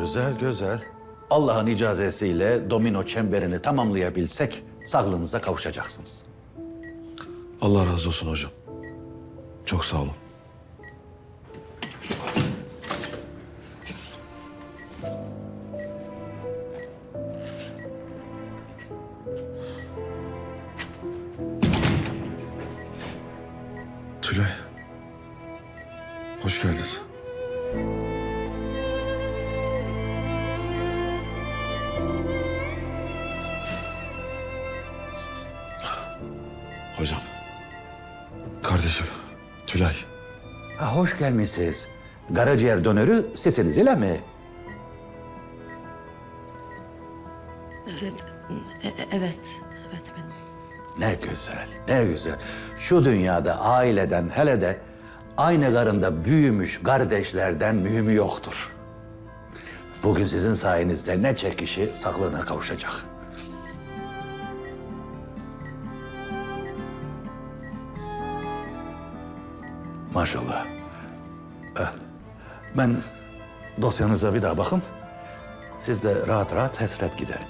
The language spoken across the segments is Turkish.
Güzel güzel. Allah'ın icazesiyle domino çemberini tamamlayabilsek sağlığınıza kavuşacaksınız. Allah razı olsun hocam. Çok sağ olun. Tülay. Hoş geldin. Hoş gelmişsiniz. Karaciğer dönörü sesiniz ile mi? Evet, e- e- evet, evet benim. Ne güzel, ne güzel. Şu dünyada aileden hele de aynı karında büyümüş kardeşlerden mühimi yoktur. Bugün sizin sayenizde ne çekişi sağlığına kavuşacak. Maşallah. Ben dosyanıza bir daha bakın. Siz de rahat rahat hasret giderin.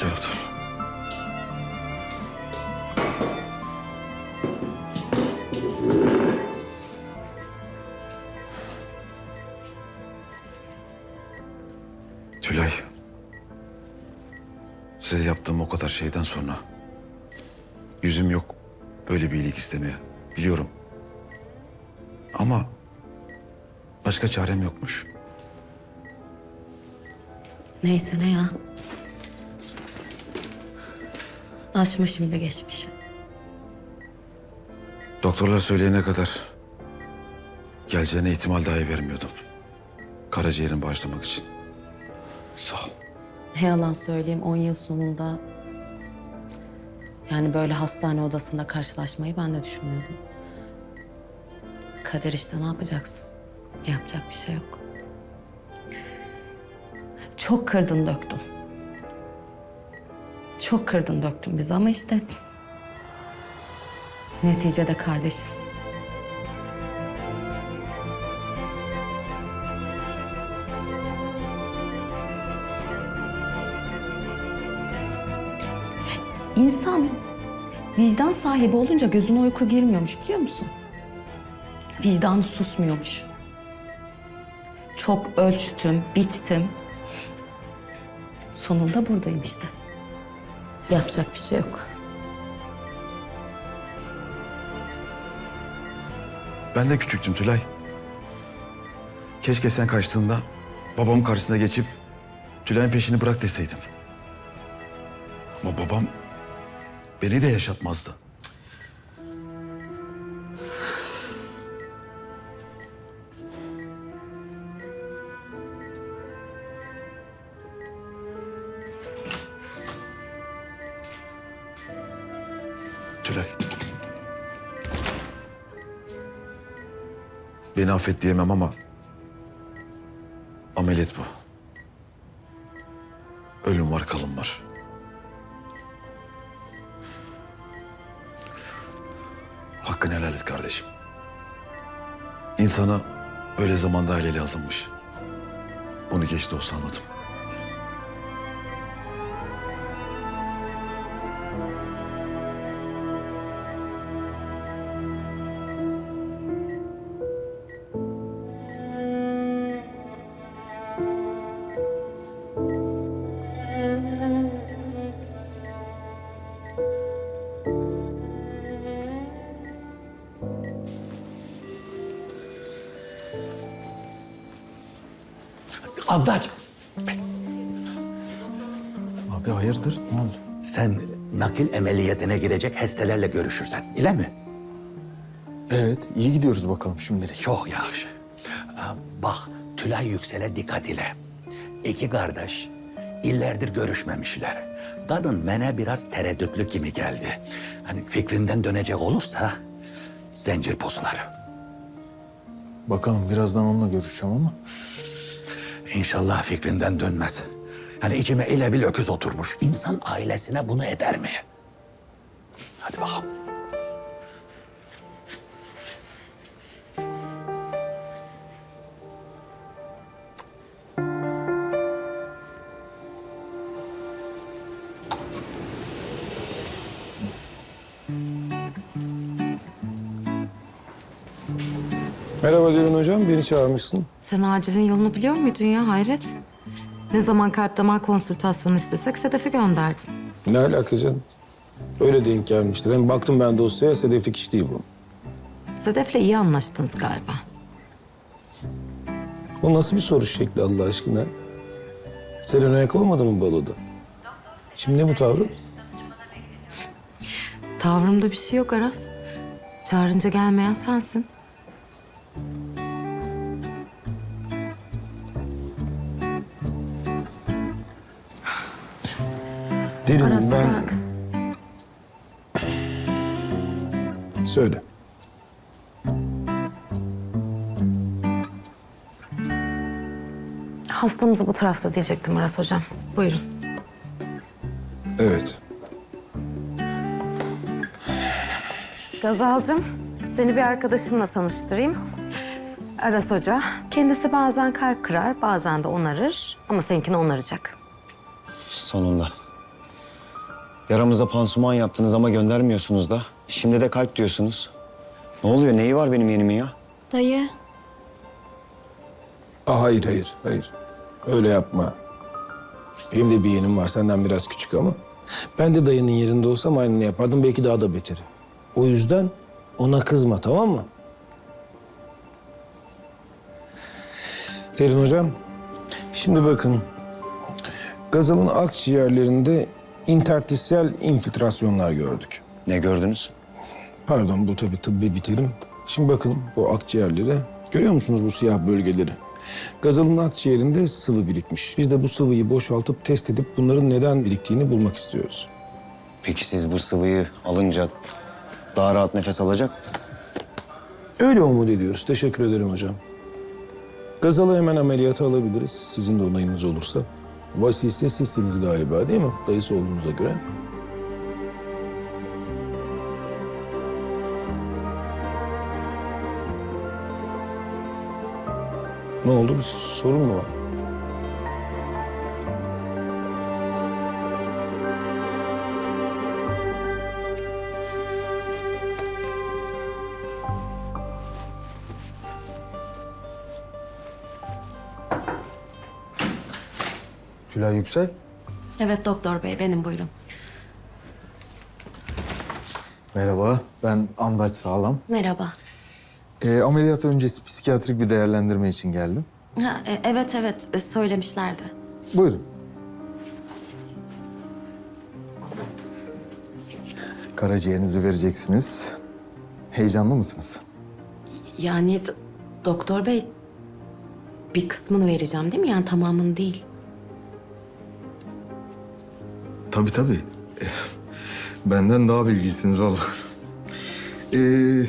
Gel otur. O kadar şeyden sonra yüzüm yok böyle bir iyilik istemeye. Biliyorum. Ama başka çarem yokmuş. Neyse ne ya. Açma şimdi geçmiş. Doktorlar söyleyene kadar geleceğine ihtimal dahi vermiyordum. Karaciğerini bağışlamak için. Sağ ol. Ne yalan söyleyeyim 10 yıl sonunda... Yani böyle hastane odasında karşılaşmayı ben de düşünmüyordum. Kader işte ne yapacaksın? Yapacak bir şey yok. Çok kırdın döktün. Çok kırdın döktün bizi ama işte... Neticede kardeşiz. İnsan vicdan sahibi olunca gözüne uyku girmiyormuş biliyor musun? Vicdanı susmuyormuş. Çok ölçtüm, biçtim. Sonunda buradayım işte. Yapacak bir şey yok. Ben de küçüktüm Tülay. Keşke sen kaçtığında babamın karşısına geçip Tülay'ın peşini bırak deseydim. Ama babam beni de yaşatmazdı. Tülay. Beni affet diyemem ama ameliyat bu. Ölüm var, kalım var. Hakkını helal et kardeşim. İnsana öyle zamanda aile lazımmış. Bunu geç de olsa anladım. Ablacığım Abi hayırdır? Ne oldu? sen nakil ameliyatına girecek hastalarla görüşürsen, ile mi? Evet, iyi gidiyoruz bakalım şimdilik. Çok yaxşı. Bak Tülay Yüksel'e dikkat ile. İki kardeş illerdir görüşmemişler. Kadın mene biraz tereddütlü kimi geldi. Hani fikrinden dönecek olursa zincir pozular. Bakalım birazdan onunla görüşeceğim ama. İnşallah fikrinden dönmez. Hani içime ile bir öküz oturmuş. İnsan ailesine bunu eder mi? Hadi bakalım. Merhaba Derin Hocam, beni çağırmışsın. Sen acilin yolunu biliyor muydun ya hayret? Ne zaman kalp damar konsültasyonu istesek Sedef'i gönderdin. Ne alaka canım? Öyle denk gelmiştir. Hem baktım ben dosyaya, sedeflik iş değil bu. Sedef'le iyi anlaştınız galiba. O nasıl bir soru şekli Allah aşkına? Seren ayak olmadı mı baloda? Şimdi ne bu tavrın? Tavrımda bir şey yok Aras. Çağırınca gelmeyen sensin. Derin Aras ben... Söyle. Hastamız bu tarafta diyecektim Aras hocam. Buyurun. Evet. Gazalcığım, seni bir arkadaşımla tanıştırayım. Aras Hoca. Kendisi bazen kalp kırar, bazen de onarır. Ama seninkini onaracak. Sonunda. Yaramıza pansuman yaptınız ama göndermiyorsunuz da. Şimdi de kalp diyorsunuz. Ne oluyor? Neyi var benim yenimin ya? Dayı. Aa, hayır, hayır, hayır. Öyle yapma. Benim de bir yeğenim var, senden biraz küçük ama. Ben de dayının yerinde olsam aynını yapardım, belki daha da beteri. O yüzden ona kızma, tamam mı? Derin hocam, şimdi bakın. Gazal'ın akciğerlerinde interstisyal infiltrasyonlar gördük. Ne gördünüz? Pardon bu tabii tıbbi bir terim. Şimdi bakın bu akciğerlere. Görüyor musunuz bu siyah bölgeleri? Gazalın akciğerinde sıvı birikmiş. Biz de bu sıvıyı boşaltıp test edip bunların neden biriktiğini bulmak istiyoruz. Peki siz bu sıvıyı alınca daha rahat nefes alacak Öyle umut ediyoruz. Teşekkür ederim hocam. Gazal'ı hemen ameliyata alabiliriz. Sizin de onayınız olursa. Vasisi sizsiniz galiba değil mi? Dayısı olduğunuza göre. Ne oldu? Bir sorun mu var? Tülay Yüksel. Evet doktor bey benim buyurun. Merhaba, ben Ambaç Sağlam. Merhaba. Ee, ameliyat öncesi psikiyatrik bir değerlendirme için geldim. Ha, e, evet evet e, söylemişlerdi. Buyurun. Karaciğerinizi vereceksiniz. Heyecanlı mısınız? Yani doktor bey bir kısmını vereceğim değil mi? Yani tamamını değil. Tabii tabii. Eh, Benden daha bilgisiniz vallahi. Ee,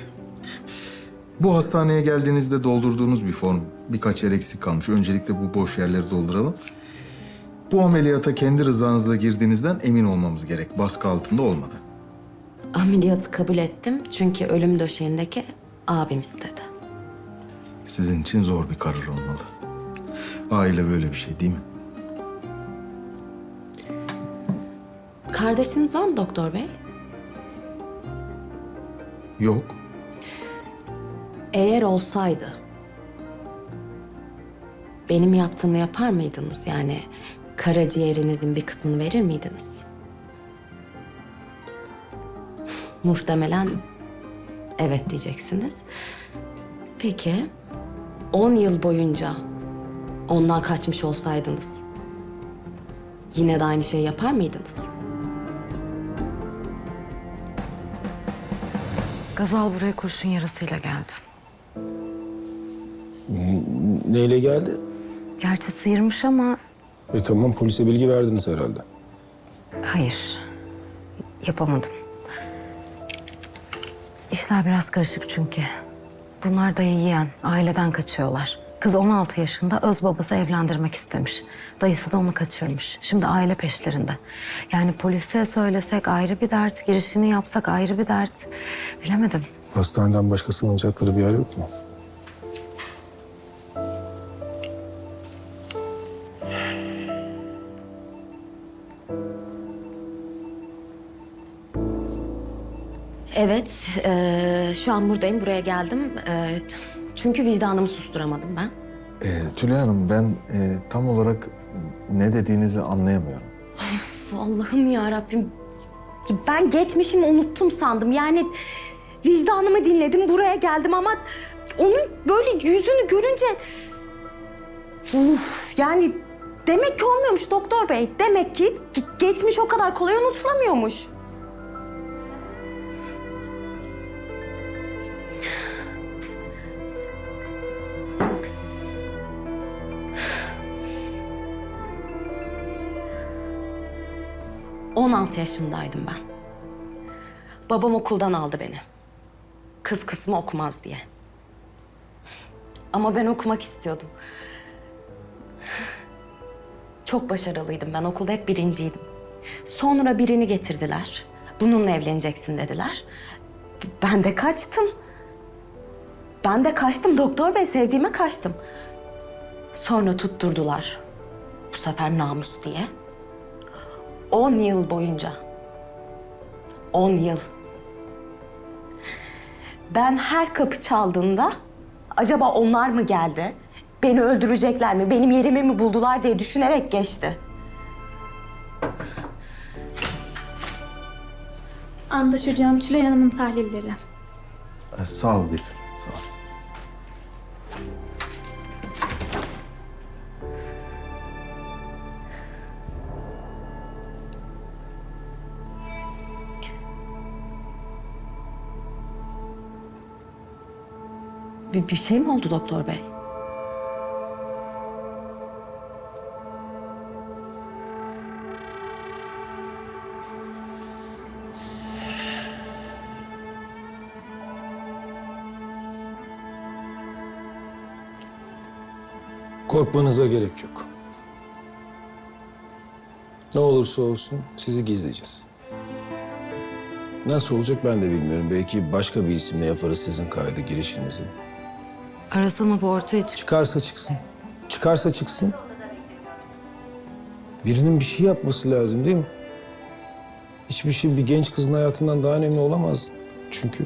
bu hastaneye geldiğinizde doldurduğunuz bir form. Birkaç yer eksik kalmış. Öncelikle bu boş yerleri dolduralım. Bu ameliyata kendi rızanızla girdiğinizden emin olmamız gerek. Baskı altında olmadı. Ameliyatı kabul ettim çünkü ölüm döşeğindeki abim istedi. Sizin için zor bir karar olmalı. Aile böyle bir şey değil mi? Kardeşiniz var mı doktor bey? Yok. Eğer olsaydı benim yaptığımı yapar mıydınız? Yani karaciğerinizin bir kısmını verir miydiniz? Muhtemelen evet diyeceksiniz. Peki 10 yıl boyunca ondan kaçmış olsaydınız yine de aynı şeyi yapar mıydınız? Gazal buraya kurşun yarasıyla geldi. Neyle geldi? Gerçi sıyırmış ama E tamam polise bilgi verdiniz herhalde. hayır. Yapamadım. İşler biraz karışık çünkü. Bunlar dayı yiyen, aileden kaçıyorlar. Kız 16 yaşında öz babası evlendirmek istemiş. Dayısı da onu kaçırmış. Şimdi aile peşlerinde. Yani polise söylesek ayrı bir dert, girişini yapsak ayrı bir dert. Bilemedim. Hastaneden başka sığınacakları bir yer yok mu? Evet, eee, şu an buradayım. Buraya geldim. Eee, Çünkü vicdanımı susturamadım ben. Ee, Tülay Hanım ben e, tam olarak ne dediğinizi anlayamıyorum. Uf, Allah'ım ya Rabbim. Ben geçmişimi unuttum sandım. Yani vicdanımı dinledim, buraya geldim ama onun böyle yüzünü görünce Uf, yani demek ki olmuyormuş doktor bey. Demek ki ge- geçmiş o kadar kolay unutulamıyormuş. ...16 yaşındaydım ben. Babam okuldan aldı beni. Kız kısmı okumaz diye. Ama ben okumak istiyordum. Çok başarılıydım ben. Okulda hep birinciydim. Sonra birini getirdiler. Bununla evleneceksin dediler. Ben de kaçtım. Ben de kaçtım doktor bey. Sevdiğime kaçtım. Sonra tutturdular. Bu sefer namus diye. 10 yıl boyunca. 10 yıl. Ben her kapı çaldığında acaba onlar mı geldi? Beni öldürecekler mi? Benim yerimi mi buldular diye düşünerek geçti. Andaş hocam Tülay Hanım'ın tahlilleri. Sağ ol Betül. Bir, şey mi oldu doktor bey? Korkmanıza gerek yok. Ne olursa olsun sizi gizleyeceğiz. Nasıl olacak ben de bilmiyorum. Belki başka bir isimle yaparız sizin kayda girişinizi. Arası mı bu ortaya çık? Çıkarsa çıksın. Çıkarsa çıksın. Birinin bir şey yapması lazım değil mi? Hiçbir şey bir genç kızın hayatından daha önemli olamaz. Çünkü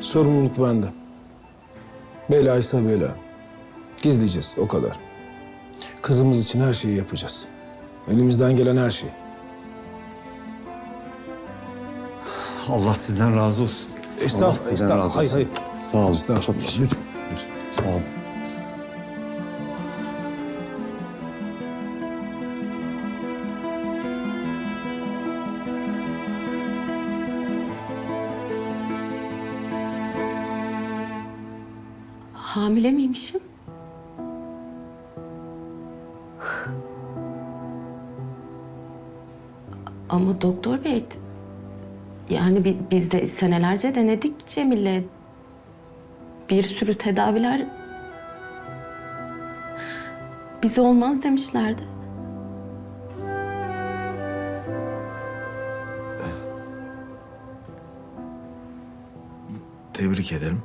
sorumluluk bende. Belaysa bela. Gizleyeceğiz o kadar. Kızımız için her şeyi yapacağız. Elimizden gelen her şey. Allah sizden razı olsun. Estağfurullah, Allah sizden estağfurullah. razı Hayır, olsun. hayır. Sağ olun. Estağfurullah. Çok teşekkür Lütfen. Sağ olun. Hamile miymişim? Ama doktor bey, yani bi- biz de senelerce denedik Cemil'le. Bir sürü tedaviler bize olmaz demişlerdi. Tebrik ederim.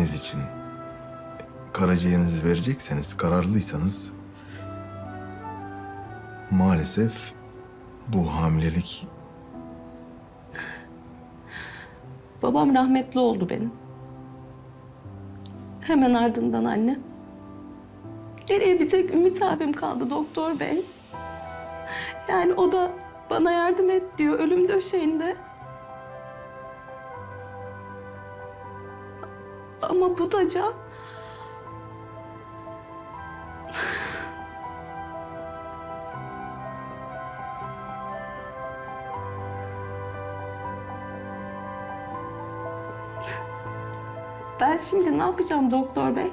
Abiniz için karaciğerinizi verecekseniz, kararlıysanız maalesef bu hamilelik Babam rahmetli oldu benim. Hemen ardından anne. Geriye bir tek Ümit abim kaldı doktor bey. Yani o da bana yardım et diyor ölüm döşeğinde. Ama bu da can. Ben şimdi ne yapacağım doktor bey?